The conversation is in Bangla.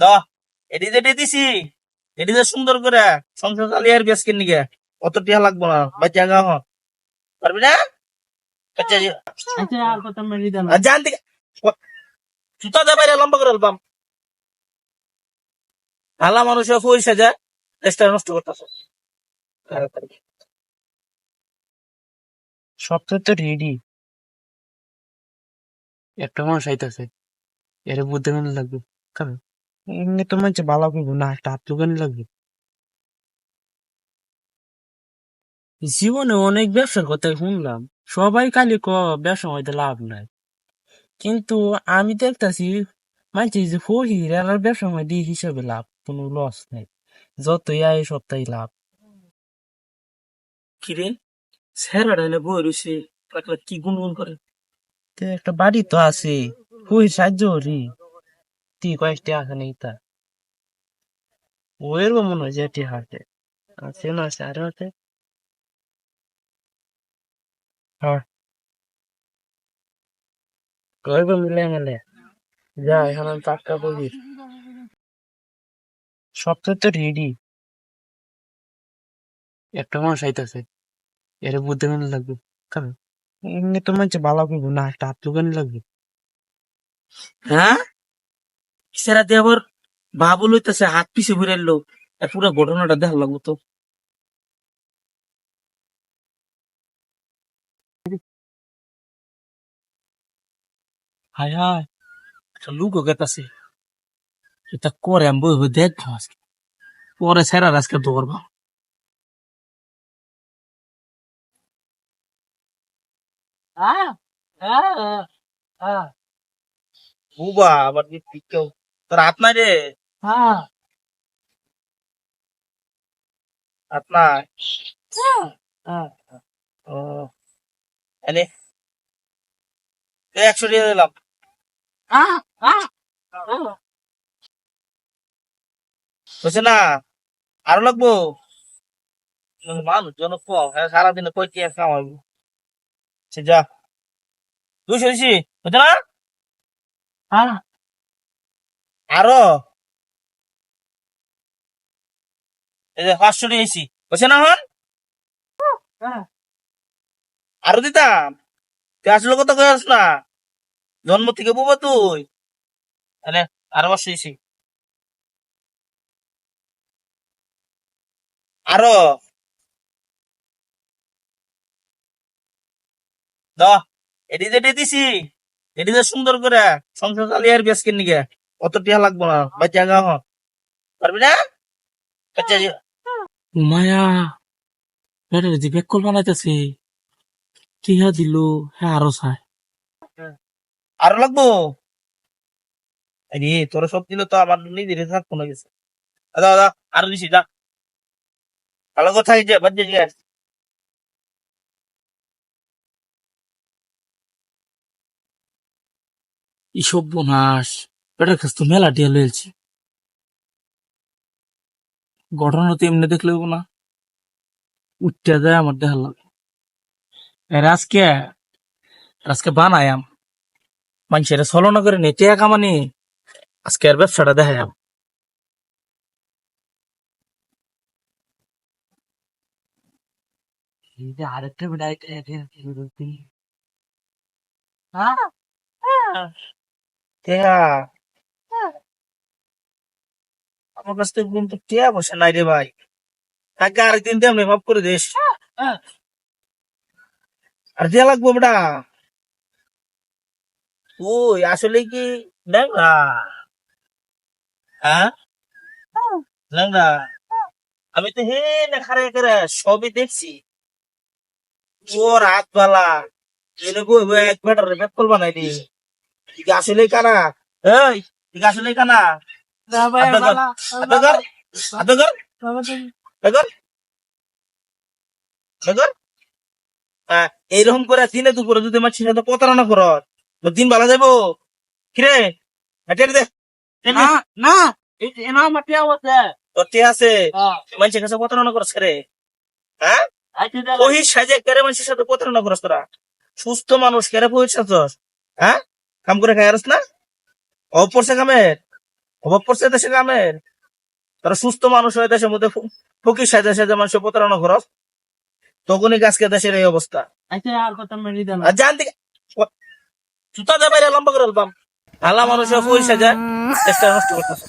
দ এটি দিছি এটি যে সুন্দর করে সংসার চালিয়ে আর বেশ কিনি গে অত টিয়া লাগবো না বাচ্চা গা পারবি না? আচ্ছা আর কথা মেরি দেন আর জান দিকে জুতা দে বাইরে লম্বা করে আলবাম। ভালা মানুষ পয়সা চেষ্টা নষ্ট করতেছে। সব তো রেডি একটা মানুষ আইতাছে এর বুদ্ধি মানে লাগবে। কারণ এমনি তো মানছে ভালো করব না একটা হাত লাগবে জীবনে অনেক ব্যবসার কথা শুনলাম সবাই খালি ক ব্যবসা হইতে লাভ নাই কিন্তু আমি দেখতাছি মানছি যে ফহির আর ব্যবসা মধ্যে হিসাবে লাভ কোনো লস নাই যতই আয় সপ্তাহে লাভ কিরে স্যার এনে বই রয়েছে কি গুনগুন করে একটা বাড়ি তো আছে ফহির সাহায্য করি তুই কয়েকটি আছে নেই তা ওয়ের মনে হয় যে এটি হাতে আছে না আছে আরও আছে। কইব মিলে মিলে। যা, এখানে আমি টাটকা বলির সব তো রেডি একটা মানুষ আইতাছে। এর বুদ্ধি মানে লাগবে? কারণ এমনি তো মানছে ভালো করব না, একটা হাত লাগবে? হ্যাঁ? সেরা দিয়ে আবার বাবু লইতেছে হাত পিছে ঘুরে আর পুরো ঘটনাটা দেখার লাগবো তো। হায় হায়, একটা লুকও গেতাছে। এটা করে আমি বই বই দেখব আজকে। পরে সেরা আজকে ধরবো বুবা, আবার কি কেউ তোর হাত নাই রে হাত নাই ও। এনে। একশো দিয়ে দিলাম। বুঝছে না আরও লাগবো? মানুষ জন কম হ্যাঁ সারাদিনে কই টিয়া সে যা। দুইশো দিছি? বুঝছে না? আরও। এই যে না হন? আরও দিতাম। তুই আসলে কত কইস না জন্ম থেকে বুবা তুই। এনে আরও পাঁচশো দিছি আরও। এটি যে দিছি। এটি যে সুন্দর করে সংসার চালিয়ে আর বেশ কিনি গে অত টিয়া লাগবো না বাচ্চা গা হ পারবি না? বাচ্চা যে- মায়া এটা যে বেকল বানাইতেছে টিহা দিল হ্যাঁ আরও চায় আরও লাগবো? আরে তোর সব দিল তো আমার নিজের থাকব না গেছে দাদা দাদা আরও দিছি যা। ভালো কথা যে বাচ্চা জিজ্ঞাস ই সর্বনাশ পেটের কাছ তো মেলা টিয়া লয়েছে ঘটনা তো এমনি দেখলেও না উঠতে যায় আমার দেখার লাগে এর আজকে আজকে বানায়াম মানুষের ছলনা করে নেটে কামানি আজকে আর ব্যবসাটা দেখায়াম আরেকটা টিয়া আমার কাছ থেকে কিন্তু টিয়া বসে নাই রে ভাই। তাকে আরেকদিন তেমনি মাফ করে দিস। আর দিয়া লাগবো বেটা। ওই, আসলে কি ল্যাংড়া? হ্যাঁ? ল্যাংড়া? আমি তো হে না করে সবই দেখছি। ওর হাত পালা এনে বই বই এক বেটার বেকল বানাই দি ঠিক আসলে কানা। এই আসলে কানা। হ্যাঁ, এইরকম করে দিনে দুপুরে যদি আমার ছেলে প্রতারণা কর। দিন ভালো যাব কিরে? দে। না আছে? মানুষের কাছে প্রতারণা করস রে? হ্যাঁ? ওই সাজে কেরে মানুষের সাথে প্রতারণা করস তোরা? সুস্থ মানুষ কেরে পৌঁছাছস হ্যাঁ? কাম করে খাই না? অপরসে কামের? অভাব পড়ছে দেশে গ্রামের। তারা সুস্থ মানুষ হয়ে দেশের মধ্যে ফকির সাজে সাজে মানুষের প্রতারণা খরচ। তখনই গাছকে দেশের এই অবস্থা। আচ্ছা আর কথা দেন আর জান থেকে জুতা দেবে লম্বা করে আল্লাহ মানুষের ফুল সাজা চেষ্টা নষ্ট করতেছে।